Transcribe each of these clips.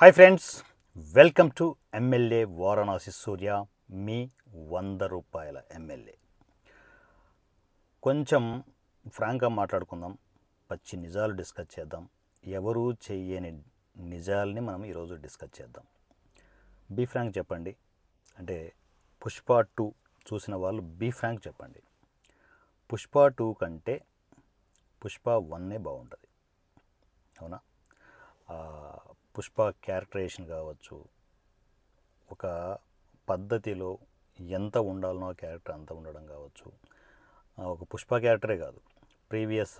Hi friends welcome to MLA Varanasi Surya మీ వంద రూపాయల MLA కొంచెం ఫ్రాంక్గా మాట్లాడుకుందాం పచ్చి నిజాలు డిస్కస్ చేద్దాం ఎవరూ చెయ్యని నిజాల్ని మనం ఈరోజు డిస్కస్ చేద్దాం. బీ ఫ్రాంక్ చెప్పండి. అంటే పుష్ప టూ చూసిన వాళ్ళు బీ ఫ్రాంక్ చెప్పండి. పుష్ప టూ కంటే పుష్ప వన్నే బాగుంటుంది. అవునా? పుష్ప క్యారెక్టరేషన్ కావచ్చు ఒక పద్ధతిలో ఎంత ఉండాలనో ఆ క్యారెక్టర్ అంత ఉండడం కావచ్చు. ఒక పుష్ప క్యారెక్టరే కాదు. ప్రీవియస్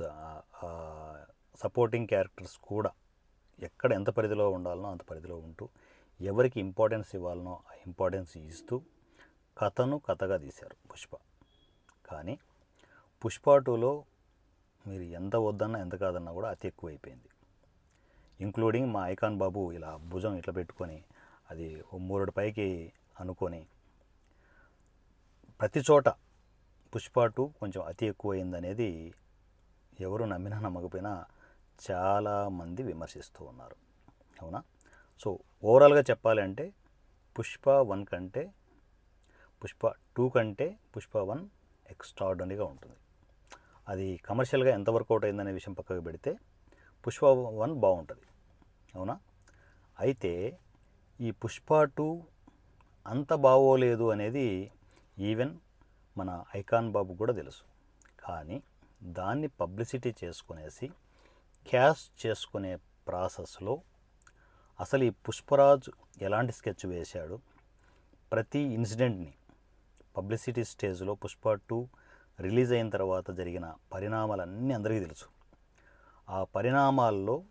సపోర్టింగ్ క్యారెక్టర్స్ కూడా ఎక్కడ ఎంత పరిధిలో ఉండాలనో అంత పరిధిలో ఉంటూ ఎవరికి ఇంపార్టెన్స్ ఇవ్వాలనో ఆ ఇంపార్టెన్స్ ఇస్తూ కథను కథగా తీశారు పుష్ప. కానీ పుష్ప టూలో మీరు ఎంత వద్దన్నా ఎంత కాదన్నా కూడా అతి ఎక్కువైపోయింది. ఇంక్లూడింగ్ మా ఐకాన్ బాబు ఇలా భుజం ఇట్లా పెట్టుకొని అది ఓ మూరడు పైకి అనుకొని ప్రతి చోట పుష్ప టూ కొంచెం అతి ఎక్కువైందనేది ఎవరు నమ్మినా నమ్మకపోయినా చాలామంది విమర్శిస్తూ ఉన్నారు. అవునా? సో ఓవరాల్గా చెప్పాలంటే పుష్ప వన్ కంటే పుష్ప టూ కంటే పుష్ప వన్ ఎక్స్ట్రాడనరీగా ఉంటుంది. అది కమర్షియల్గా ఎంత వర్కౌట్ అయిందనే విషయం పక్కకు పెడితే పుష్ప వన్ బాగుంటుంది. అవునా? అయితే ఈ పుష్ప టూ అంత బాగోలేదు అనేది ఈవెన్ మన ఐకాన్ బాబు కూడా తెలుసు. కానీ దాన్ని పబ్లిసిటీ చేసుకునేసి క్యాష్ చేసుకునే ప్రాసెస్లో అసలు ఈ పుష్పరాజ్ ఎలాంటి స్కెచ్ వేశాడు? ప్రతి ఇన్సిడెంట్ని పబ్లిసిటీ స్టేజ్లో పుష్ప టూ రిలీజ్ అయిన తర్వాత జరిగిన పరిణామాలన్నీ అందరికీ తెలుసు. ఆ పరిణామాల్లో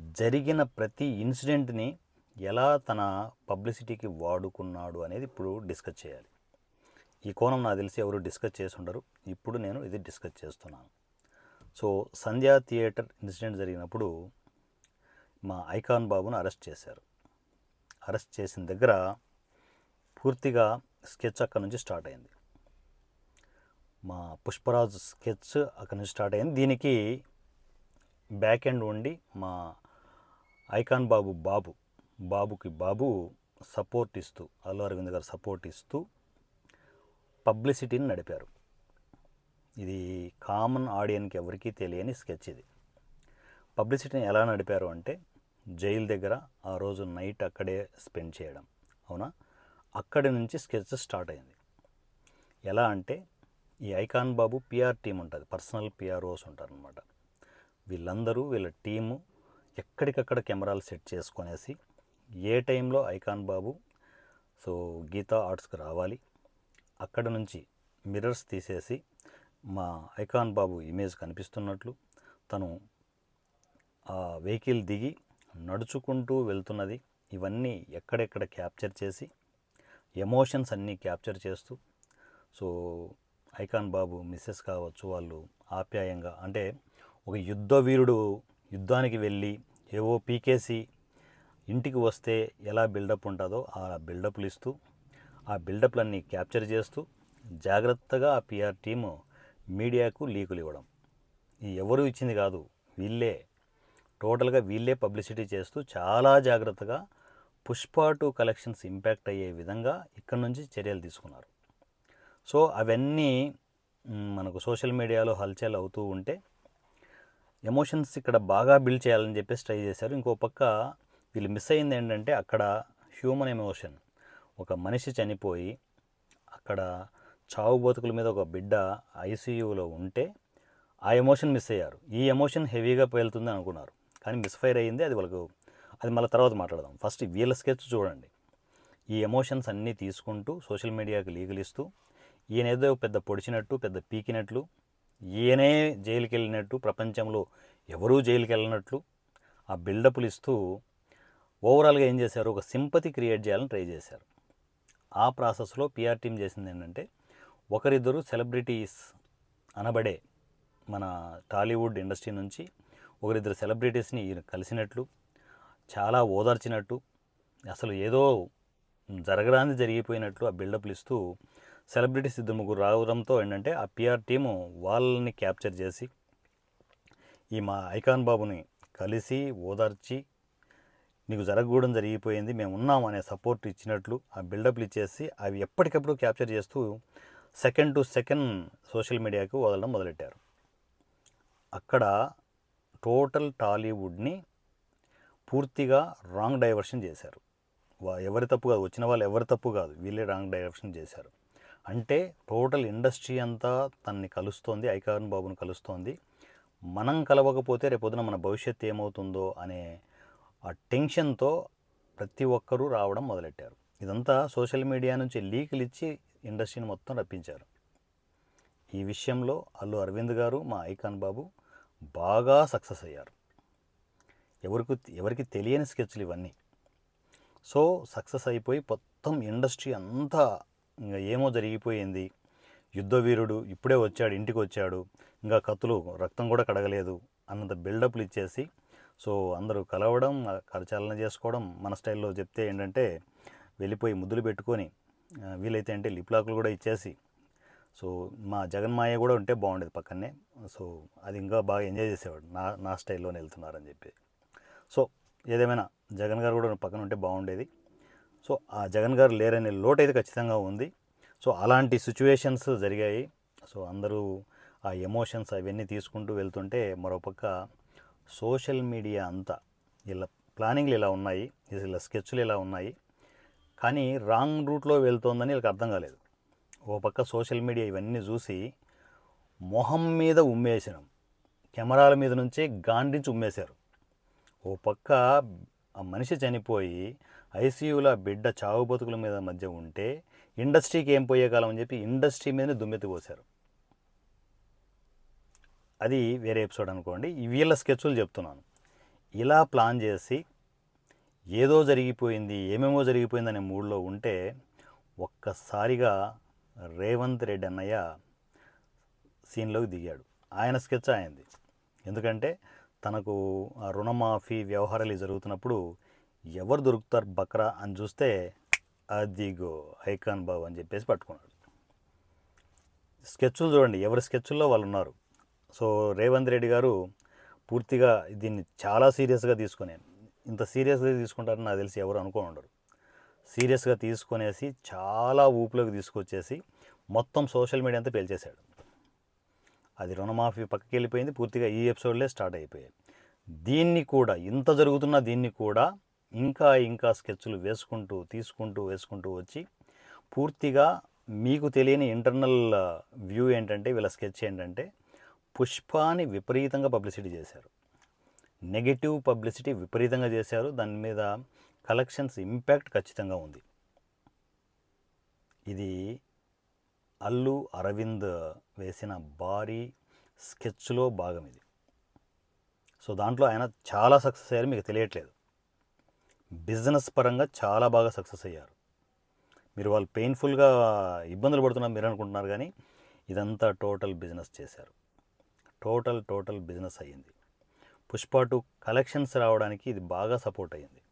జరిగిన ప్రతి ఇన్సిడెంట్ని ఎలా తన పబ్లిసిటీకి వాడుకున్నాడు అనేది ఇప్పుడు డిస్కస్ చేయాలి. ఈ కోణం నాకు తెలిసి ఎవరు డిస్కస్ చేసి ఉండరు. ఇప్పుడు నేను ఇది డిస్కస్ చేస్తున్నాను. సో సంధ్యా థియేటర్ ఇన్సిడెంట్ జరిగినప్పుడు మా ఐకాన్ బాబును అరెస్ట్ చేశారు. అరెస్ట్ చేసిన దగ్గర పూర్తిగా స్కెచ్ అక్కడ నుంచి స్టార్ట్ అయింది. మా పుష్పరాజు స్కెచ్ అక్కడ నుంచి స్టార్ట్ అయింది. దీనికి బ్యాక్ ఎండ్ ఉండి మా ఐకాన్ బాబు బాబు బాబుకి బాబు సపోర్ట్ ఇస్తూ అల్లు అరవింద్ గారు సపోర్ట్ ఇస్తూ పబ్లిసిటీని నడిపారు. ఇది కామన్ ఆడియన్కి ఎవరికీ తెలియని స్కెచ్ ఇది. పబ్లిసిటీని ఎలా నడిపారు అంటే జైలు దగ్గర ఆ రోజు నైట్ అక్కడే స్పెండ్ చేయడం. అవునా? అక్కడి నుంచి స్కెచ్ స్టార్ట్ అయింది. ఎలా అంటే ఈ ఐకాన్ బాబు పిఆర్ టీం ఉంటుంది పర్సనల్ పిఆర్ఓస్ ఉంటారనమాట వీళ్ళందరూ వీళ్ళ టీము ఎక్కడికక్కడ కెమెరాలు సెట్ చేసుకొనేసి ఏ టైంలో ఐకాన్ బాబు సో గీతా ఆర్ట్స్కి రావాలి అక్కడ నుంచి మిర్రర్స్ తీసేసి మా ఐకాన్ బాబు ఇమేజ్ కనిపిస్తున్నట్లు తను ఆ వెహికల్ దిగి నడుచుకుంటూ వెళ్తున్నది ఇవన్నీ ఎక్కడెక్కడ క్యాప్చర్ చేసి ఎమోషన్స్ అన్నీ క్యాప్చర్ చేస్తూ సో ఐకాన్ బాబు మిస్సెస్ కావచ్చు వాళ్ళు ఆప్యాయంగా అంటే ఒక యుద్ధ వీరుడు యుద్ధానికి వెళ్ళి ఏవో పీకేసి ఇంటికి వస్తే ఎలా బిల్డప్ ఉంటుందో ఆ బిల్డప్లు ఇస్తూ ఆ బిల్డప్లన్నీ క్యాప్చర్ చేస్తూ జాగ్రత్తగా ఆ పిఆర్ టీము మీడియాకు లీకులు ఇవ్వడం. ఈ ఎవరు ఇచ్చింది కాదు వీళ్ళే. టోటల్గా వీళ్ళే పబ్లిసిటీ చేస్తూ చాలా జాగ్రత్తగా పుష్ప టూ కలెక్షన్స్ ఇంపాక్ట్ అయ్యే విధంగా ఇక్కడి నుంచి చర్యలు తీసుకున్నారు. సో అవన్నీ మనకు సోషల్ మీడియాలో హల్చల్ అవుతూ ఉంటే ఎమోషన్స్ ఇక్కడ బాగా బిల్డ్ చేయాలని చెప్పేసి ట్రై చేశారు. ఇంకో పక్క వీళ్ళు మిస్ అయింది ఏంటంటే అక్కడ హ్యూమన్ ఎమోషన్. ఒక మనిషి చనిపోయి అక్కడ చావు బతుకుల మీద ఒక బిడ్డ ఐసీయూలో ఉంటే ఆ ఎమోషన్ మిస్ అయ్యారు. ఈ ఎమోషన్ హెవీగా పేలుతుంది అనుకున్నారు. కానీ మిస్ఫైర్ అయ్యింది. అది వాళ్ళకు అది మళ్ళీ తర్వాత మాట్లాడదాం. ఫస్ట్ వీళ్ళ స్కెచ్ చూడండి. ఈ ఎమోషన్స్ అన్నీ తీసుకుంటూ సోషల్ మీడియాకి లీగలిస్తూ ఈయన ఏదో పెద్ద పొడిచినట్టు పెద్ద పీకినట్లు ఈయనే జైలుకి వెళ్ళినట్టు ప్రపంచంలో ఎవరూ జైలుకి వెళ్ళినట్లు ఆ బిల్డప్లు ఇస్తూ ఓవరాల్గా ఏం చేశారు? ఒక సింపతి క్రియేట్ చేయాలని ట్రై చేశారు. ఆ ప్రాసెస్లో పిఆర్ టీం చేసింది ఏంటంటే ఒకరిద్దరు సెలబ్రిటీస్ అనబడే మన టాలీవుడ్ ఇండస్ట్రీ నుంచి ఒకరిద్దరు సెలబ్రిటీస్ని కలిసినట్లు చాలా ఓదార్చినట్టు అసలు ఏదో జరగరాని జరిగిపోయినట్లు ఆ బిల్డప్లు ఇస్తూ సెలబ్రిటీస్ ఇద్దరు ముగ్గురు రావడంతో ఏంటంటే ఆ పిఆర్ టీము వాళ్ళని క్యాప్చర్ చేసి ఈ మా ఐకాన్ బాబుని కలిసి ఓదార్చి నీకు జరగకూడదు జరిగిపోయింది మేము ఉన్నాం అనే సపోర్ట్ ఇచ్చినట్లు ఆ బిల్డప్లు ఇచ్చేసి అవి ఎప్పటికప్పుడు క్యాప్చర్ చేస్తూ సెకండ్ టు సెకండ్ సోషల్ మీడియాకు వదలడం మొదలెట్టారు. అక్కడ టోటల్ టాలీవుడ్ని పూర్తిగా రాంగ్ డైవర్షన్ చేశారు. వా- ఎవరి తప్పు కాదు వచ్చిన వాళ్ళు ఎవరి తప్పు కాదు వీళ్ళే రాంగ్ డైవర్షన్ చేశారు. అంటే టోటల్ ఇండస్ట్రీ అంతా తనని కలుస్తోంది ఐకాన్ బాబుని కలుస్తోంది. మనం కలవకపోతే రేపొద్దున మన భవిష్యత్తు ఏమవుతుందో అనే ఆ టెన్షన్తో ప్రతి ఒక్కరూ రావడం మొదలెట్టారు. ఇదంతా సోషల్ మీడియా నుంచి లీకులు ఇచ్చి ఇండస్ట్రీని మొత్తం రప్పించారు. ఈ విషయంలో అల్లు అరవింద్ గారు మా ఐకాన్ బాబు బాగా సక్సెస్ అయ్యారు. ఎవరికి ఎవరికి తెలియని స్కెచ్లు ఇవన్నీ. సో సక్సెస్ అయిపోయి మొత్తం ఇండస్ట్రీ అంతా ఇంకా ఏమో జరిగిపోయింది. యుద్ధ వీరుడు ఇప్పుడే వచ్చాడు ఇంటికి వచ్చాడు. ఇంకా కత్తులు రక్తం కూడా కడగలేదు అన్నంత బిల్డప్లు ఇచ్చేసి. సో అందరూ కలవడం కరచాలన చేసుకోవడం మన స్టైల్లో చెప్తే ఏంటంటే వెళ్ళిపోయి ముద్దులు పెట్టుకొని వీలైతే అంటే లిప్లాక్లు కూడా ఇచ్చేసి. సో మా జగన్మాయ కూడా ఉంటే బాగుండేది పక్కనే. సో అది ఇంకా బాగా ఎంజాయ్ చేసేవాడు. నా నా స్టైల్లోనే వెళ్తున్నారని చెప్పి. సో ఏదేమైనా జగన్ గారు కూడా పక్కన ఉంటే బాగుండేది. సో ఆ జగన్ గారు లేరనే లోటు అయితే ఖచ్చితంగా ఉంది. సో అలాంటి సిచ్యువేషన్స్ జరిగాయి. సో అందరూ ఆ ఎమోషన్స్ అవన్నీ తీసుకుంటూ వెళ్తుంటే మరోపక్క సోషల్ మీడియా అంతా ఇలా ప్లానింగ్లు ఇలా ఉన్నాయి. ఇలా స్కెచ్లు ఇలా ఉన్నాయి. కానీ రాంగ్ రూట్లో వెళ్తోందని వీళ్ళకి అర్థం కాలేదు. ఓ పక్క సోషల్ మీడియా ఇవన్నీ చూసి మొహం మీద ఉమ్మేసినాం. కెమెరాల మీద నుంచే గాండించి ఉమ్మేశారు. ఓ పక్క ఆ మనిషి చనిపోయి ఐసీయూలో బిడ్డ చావు బతుకుల మీద మధ్య ఉంటే ఇండస్ట్రీకి ఏం పోయే కాలం అని చెప్పి ఇండస్ట్రీ మీదనే దుమ్మెత్తి పోశారు అది వేరే ఎపిసోడ్ అనుకోండి. వీళ్ళ స్కెచ్లు చెప్తున్నాను. ఇలా ప్లాన్ చేసి ఏదో జరిగిపోయింది ఏమేమో జరిగిపోయిందనే మూడ్లో ఉంటే ఒక్కసారిగా రేవంత్ రెడ్డి అన్నయ్య సీన్లోకి దిగాడు. ఆయన స్కెచ్ అయింది ఎందుకంటే తనకు ఆ రుణమాఫీ వ్యవహారాలు జరుగుతున్నప్పుడు ఎవరు దొరుకుతారు బక్రా అని చూస్తే అదిగో ఐకాన్ బాబు అని చెప్పేసి పట్టుకున్నాడు. స్కెచ్లు చూడండి ఎవరి స్కెచ్ల్లో వాళ్ళు ఉన్నారు. సో రేవంత్ రెడ్డి గారు పూర్తిగా దీన్ని చాలా సీరియస్గా తీసుకునే ఇంత సీరియస్గా తీసుకుంటారని నాకు తెలిసి ఎవరు అనుకోని ఉండరు. సీరియస్గా తీసుకొనేసి చాలా ఊపులోకి తీసుకొచ్చేసి మొత్తం సోషల్ మీడియా అంతా పేల్చేశాడు. అది రుణమాఫీ పక్కకి వెళ్ళిపోయింది పూర్తిగా ఈ ఎపిసోడ్లే స్టార్ట్ అయిపోయాయి. దీన్ని కూడా ఇంత జరుగుతున్న దీన్ని కూడా ఇంకా ఇంకా స్కెచ్లు వేసుకుంటూ తీసుకుంటూ వేసుకుంటూ వచ్చి పూర్తిగా మీకు తెలియని ఇంటర్నల్ వ్యూ ఏంటంటే వీళ్ళ స్కెచ్ ఏంటంటే పుష్పాని విపరీతంగా పబ్లిసిటీ చేశారు. నెగటివ్ పబ్లిసిటీ విపరీతంగా చేశారు. దాని మీద కలెక్షన్స్ ఇంపాక్ట్ ఖచ్చితంగా ఉంది. ఇది అల్లు అరవింద్ వేసిన భారీ స్కెచ్లో భాగం ఇది. సో దాంట్లో ఆయన చాలా సక్సెస్ అయ్యారు మీకు తెలియట్లేదు. బిజినెస్ పరంగా చాలా బాగా సక్సెస్ అయ్యారు. మీరు వాళ్ళు పెయిన్ఫుల్గా ఇబ్బందులు పడుతున్నారు మీరు అనుకుంటున్నారు కానీ ఇదంతా టోటల్ బిజినెస్ చేశారు. టోటల్ టోటల్ బిజినెస్ అయ్యింది. పుష్ప టూ కలెక్షన్స్ రావడానికి ఇది బాగా సపోర్ట్ అయ్యింది.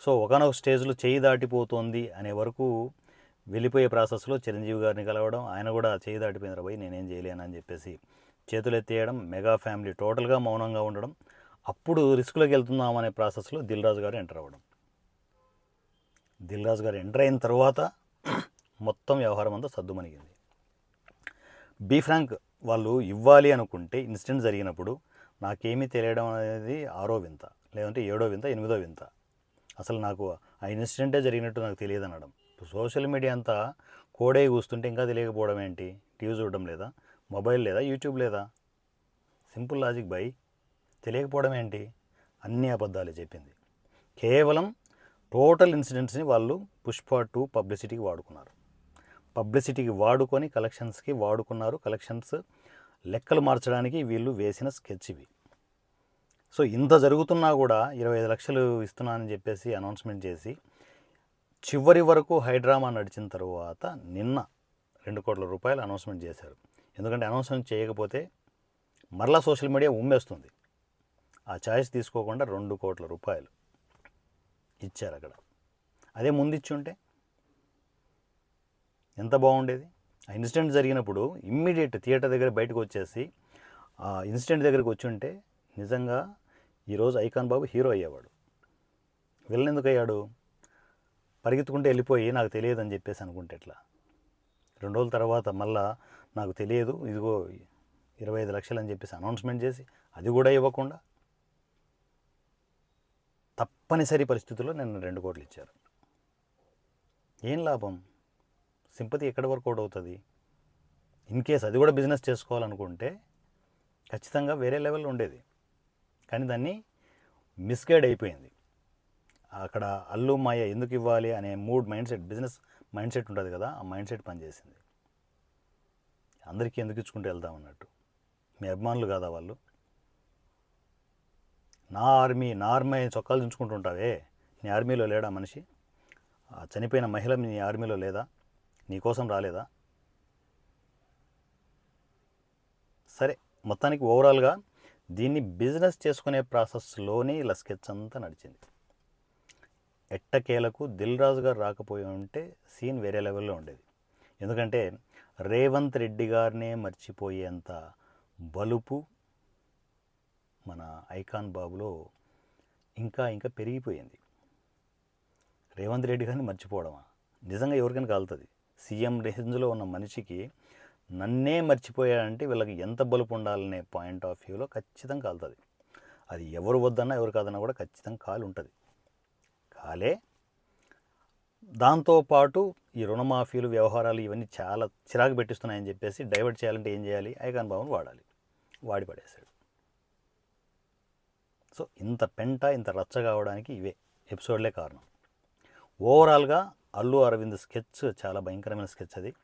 సో ఒకనొక స్టేజ్లో చేయి దాటిపోతుంది అనే వరకు వెళ్ళిపోయే ప్రాసెస్లో చిరంజీవి గారిని కలవడం ఆయన కూడా చేయి దాటిపోయింది పోయి నేనేం చేయలేను అని చెప్పేసి చేతులు ఎత్తేయడం మెగా ఫ్యామిలీ టోటల్గా మౌనంగా ఉండడం అప్పుడు రిస్క్లోకి వెళ్తున్నాం అనే ప్రాసెస్లో దిల్ రాజు గారు ఎంటర్ అవ్వడం. దిల్ రాజు గారు ఎంటర్ అయిన తర్వాత మొత్తం వ్యవహారం అంతా సద్దుమణిగింది. బీ ఫ్రాంక్ వాళ్ళు ఇవ్వాలి అనుకుంటే ఇన్సిడెంట్ జరిగినప్పుడు నాకేమీ తెలియడం అనేది ఆరో వింత లేదంటే ఏడో వింత ఎనిమిదో వింత. అసలు నాకు ఆ ఇన్సిడెంటే జరిగినట్టు నాకు తెలియదు అనడం. సోషల్ మీడియా అంతా కోడే కూస్తుంటే ఇంకా తెలియకపోవడం ఏంటి? టీవీ చూడడం లేదా? మొబైల్ లేదా? యూట్యూబ్ లేదా? Simple logic by. తెలియకపోవడం ఏంటి? అన్ని అబద్ధాలు చెప్పింది. కేవలం టోటల్ ఇన్సిడెంట్స్ని వాళ్ళు పుష్ప టూ పబ్లిసిటీకి వాడుకున్నారు. పబ్లిసిటీకి వాడుకొని కలెక్షన్స్కి వాడుకున్నారు. కలెక్షన్స్ లెక్కలు మార్చడానికి వీళ్ళు వేసిన స్కెచ్ ఇవి. సో ఇంత జరుగుతున్నా కూడా ఇరవై ఐదు లక్షలు ఇస్తున్నానని చెప్పేసి అనౌన్స్మెంట్ చేసి చివరి వరకు హైడ్రామా నడిచిన తర్వాత నిన్న రెండు కోట్ల రూపాయలు అనౌన్స్మెంట్ చేశారు. ఎందుకంటే అనౌన్స్మెంట్ చేయకపోతే మరలా సోషల్ మీడియా ఉమ్మేస్తుంది. ఆ ఛాయిస్ తీసుకోకుండా రెండు కోట్ల రూపాయలు ఇచ్చారు అక్కడ. అదే ముందు ఇచ్చి ఉంటే ఎంత బాగుండేది? ఆ ఇన్సిడెంట్ జరిగినప్పుడు ఇమ్మీడియట్ థియేటర్ దగ్గర బయటకు వచ్చేసి ఆ ఇన్సిడెంట్ దగ్గరికి వచ్చి ఉంటే నిజంగా ఈరోజు ఐకాన్ బాబు హీరో అయ్యేవాడు. విలన్ ఎందుకు అయ్యాడు? పరిగెత్తుకుంటే వెళ్ళిపోయి నాకు తెలియదు అని చెప్పేసి అనుకుంటే ఎట్లా? రెండు రోజుల తర్వాత మళ్ళా నాకు తెలియదు ఇదిగో ఇరవై ఐదు లక్షలు అని చెప్పేసి అనౌన్స్మెంట్ చేసి అది కూడా ఇవ్వకుండా తప్పనిసరి పరిస్థితుల్లో నేను రెండు కోట్లు ఇచ్చారు. ఏం లాభం? సింపతి ఎక్కడి వరకు కూడా అవుతుంది? ఇన్ కేస్ అది కూడా బిజినెస్ చేసుకోవాలనుకుంటే ఖచ్చితంగా వేరే లెవెల్లో ఉండేది. కానీ దాన్ని మిస్గైడ్ అయిపోయింది. అక్కడ అల్లు మాయ ఎందుకు ఇవ్వాలి అనే mood mind set business mind set ఉంటుంది కదా ఆ మైండ్ సెట్ పనిచేసింది. అందరికీ ఎందుకు ఇచ్చుకుంటూ వెళ్దాం అన్నట్టు. మీ అభిమానులు కాదా వాళ్ళు? నా ఆర్మీ నా ఆర్మీ చొక్కాలు దించుకుంటుంటావే నీ ఆర్మీలో లేడా మనిషి? ఆ చనిపోయిన మహిళ నీ ఆర్మీలో లేదా? నీకోసం రాలేదా? సరే మొత్తానికి ఓవరాల్గా దీన్ని బిజినెస్ చేసుకునే ప్రాసెస్లోనే ఇలా స్కెచ్ అంతా నడిచింది. ఎట్టకేలకు దిల్ రాజు గారు రాకపోయి ఉంటే సీన్ వేరే లెవెల్లో ఉండేది. ఎందుకంటే రేవంత్ రెడ్డి గారినే మర్చిపోయేంత బలుపు మన ఐకాన్ బాబులో ఇంకా ఇంకా పెరిగిపోయింది. రేవంత్ రెడ్డి గారిని మర్చిపోవడమా? నిజంగా ఎవరికైనా కాలుతుంది. సీఎం రేంజ్లో ఉన్న మనిషికి నన్నే మర్చిపోయాడంటే వీళ్ళకి ఎంత బలుపు ఉండాలనే పాయింట్ ఆఫ్ వ్యూలో ఖచ్చితంగా కాలుతుంది. అది ఎవరు వద్దన్నా ఎవరు కాదన్నా కూడా ఖచ్చితంగా కాలు ఉంటుంది కాలే. దాంతోపాటు ఈ రుణమాఫీలు వ్యవహారాలు ఇవన్నీ చాలా చిరాకు పెట్టిస్తున్నాయని చెప్పేసి డైవర్ట్ చేయాలంటే ఏం చేయాలి? ఐకాన్ బాబుని వాడాలి. వాడి పడేశాడు. సో ఇంత పెంట ఇంత రచ్చ కావడానికి ఇవే ఎపిసోడ్లే కారణం. ఓవరాల్గా అల్లు అరవింద్ స్కెచ్ చాలా భయంకరమైన స్కెచ్ అది.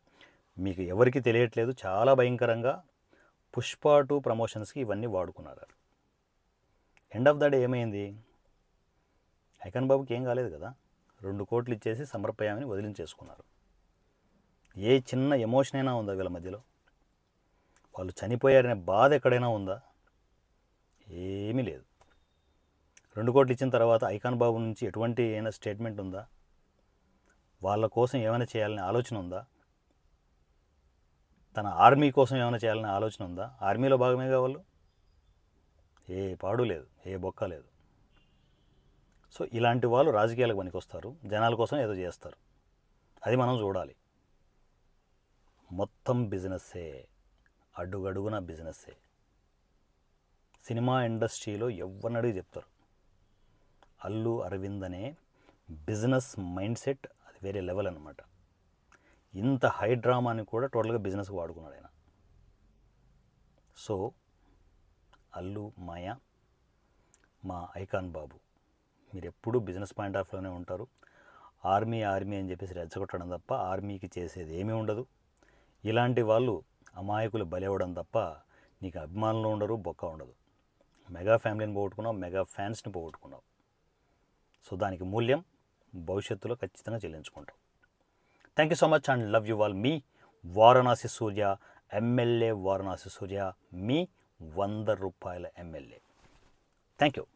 మీకు ఎవరికి తెలియట్లేదు చాలా భయంకరంగా పుష్ప టూ ప్రమోషన్స్కి ఇవన్నీ వాడుకున్నారు. ఎండ్ ఆఫ్ ద డే ఏమైంది? ఐకాన్ బాబుకి ఏం కాలేదు కదా. రెండు కోట్లు ఇచ్చేసి సమర్పయామని వదిలించేసుకున్నారు. ఏ చిన్న ఎమోషన్ అయినా ఉందా వీళ్ళ మధ్యలో? వాళ్ళు చనిపోయారనే బాధ ఎక్కడైనా ఉందా? ఏమీ లేదు. రెండు కోట్లు ఇచ్చిన తర్వాత ఐకాన్ బాబు నుంచి ఎటువంటి అయినా స్టేట్మెంట్ ఉందా? వాళ్ళ కోసం ఏమైనా చేయాలనే ఆలోచన ఉందా? తన ఆర్మీ కోసం ఏమైనా చేయాలనే ఆలోచన ఉందా? ఆర్మీలో భాగమే వాళ్ళు? ఏ పాడు లేదు ఏ బొక్క లేదు. సో ఇలాంటి వాళ్ళు రాజకీయాలకు పనికొస్తారు. జనాల కోసం ఏదో చేస్తారు. అది మనం చూడాలి. మొత్తం బిజినెస్సే. అడుగడుగున బిజినెస్సే. సినిమా ఇండస్ట్రీలో ఎవరినడిగి చెప్తారు. అల్లు అరవింద్ అనే బిజినెస్ మైండ్ సెట్ అది వేరే లెవెల్ అనమాట ఇంత హై డ్రామాని కూడా టోటల్గా బిజినెస్కి వాడుకున్నాడు ఆయన. సో అల్లు మాయ మా ఐకాన్ బాబు మీరు ఎప్పుడూ బిజినెస్ పాయింట్ ఆఫ్ ఉంటారు. ఆర్మీ ఆర్మీ అని చెప్పేసి రెచ్చగొట్టడం తప్ప ఆర్మీకి చేసేది ఏమీ ఉండదు. ఇలాంటి వాళ్ళు అమాయకులు బలవడం తప్ప నీకు అభిమానులు ఉండరు బొక్క ఉండదు. మెగా ఫ్యామిలీని పోగొట్టుకున్నావు మెగా ఫ్యాన్స్ని పోగొట్టుకున్నావు. సో దానికి మూల్యం భవిష్యత్తులో ఖచ్చితంగా చెల్లించుకుంటాం thank you so much and love you all me Varanasi Surya MLA Varanasi Surya మీ వంద రూపాయల ఎమ్మెల్యే. Thank you